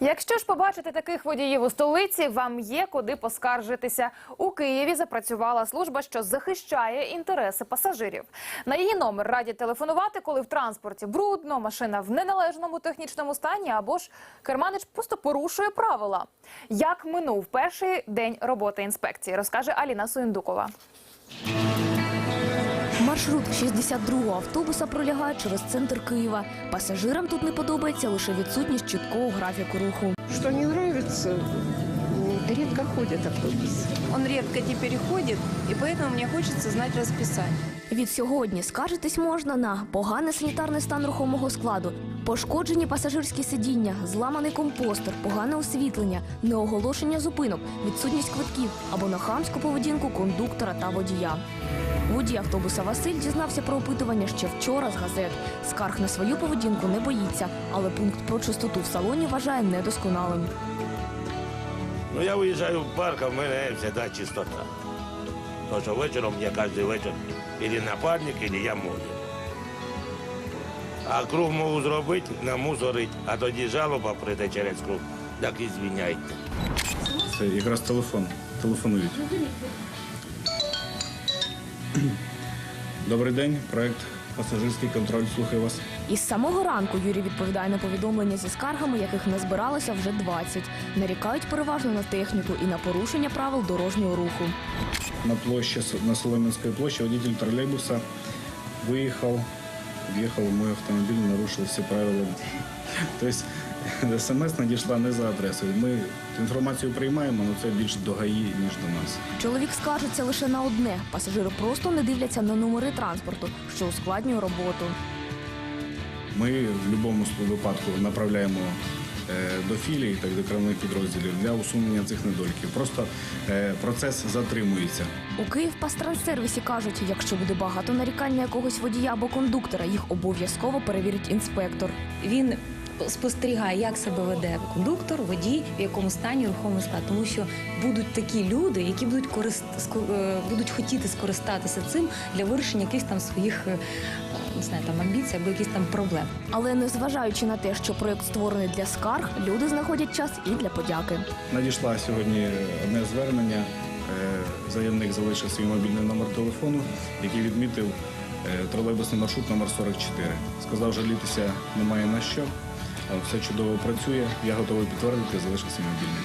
Якщо ж побачите таких водіїв у столиці, вам є куди поскаржитися. У Києві запрацювала служба, що захищає інтереси пасажирів. На її номер радять телефонувати, коли в транспорті брудно, машина в неналежному технічному стані або ж керманич просто порушує правила. Як минув перший день роботи інспекції, розкаже Аліна Суєндукова. Маршрут 62-го автобуса пролягає через центр Києва. Пасажирам тут не подобається лише відсутність чіткого графіку руху. Что не м, редко ходит автобус. Он редко теперь ходит, и поэтому мне хочется знать расписание. Від сьогодні скаржитись можна на поганий санітарний стан рухомого складу, пошкоджені пасажирські сидіння, зламаний компостер, погане освітлення, неоголошення зупинок, відсутність квитків або на хамську поведінку кондуктора та водія. Водій автобуса Василь дізнався про опитування ще вчора з газет. Скарг на свою поведінку не боїться, але пункт про чистоту в салоні вважає недосконалим. Ну, я виїжджаю в парк, а в мене завжди чистота. Тому що вечором я кожен вечір или напарник, или я мою. А круг можу зробити, намусорить, а тоді жалоба прийде через круг. Так і звіняйте. Це якраз телефон. Телефонують. Добрий день, проект пасажирський контроль. Слухаю вас. Із самого ранку Юрій відповідає на повідомлення зі скаргами, яких не збиралося вже 20. Нарікають переважно на техніку і на порушення правил дорожнього руху. На площі на Солом'янській площі водитель тролейбуса виїхав, в'їхав у мій автомобіль, нарушив всі правила. Тобто смс надійшла не за адресою. Ми інформацію приймаємо, але це більш до ГАІ, ніж до нас. Чоловік скаржиться лише на одне: пасажири просто не дивляться на номери транспорту, що ускладнює роботу. Ми в будь-якому випадку направляємо до філій, так до керівних підрозділів для усунення цих недоліків. Просто е, процес затримується. У Київ пастранссервісі кажуть, якщо буде багато нарікань на якогось водія або кондуктора, їх обов'язково перевірить інспектор. він спостерігає, як себе веде кондуктор, водій, в якому стані рухомий склад. Тому що будуть такі люди, які будуть корист... е, будуть хотіти скористатися цим для вирішення якихось там своїх е, не знаю, там амбіцій або якихось там проблем. Але незважаючи на те, що проєкт створений для скарг, люди знаходять час і для подяки. Надійшла сьогодні одне звернення. Е, Заявник залишив свій мобільний номер телефону, який відмітив е, тролейбусний маршрут номер 44. Сказав, жалітися немає на що. Все чудово працює. Я готовий підтвердити, залишив свій мобільний.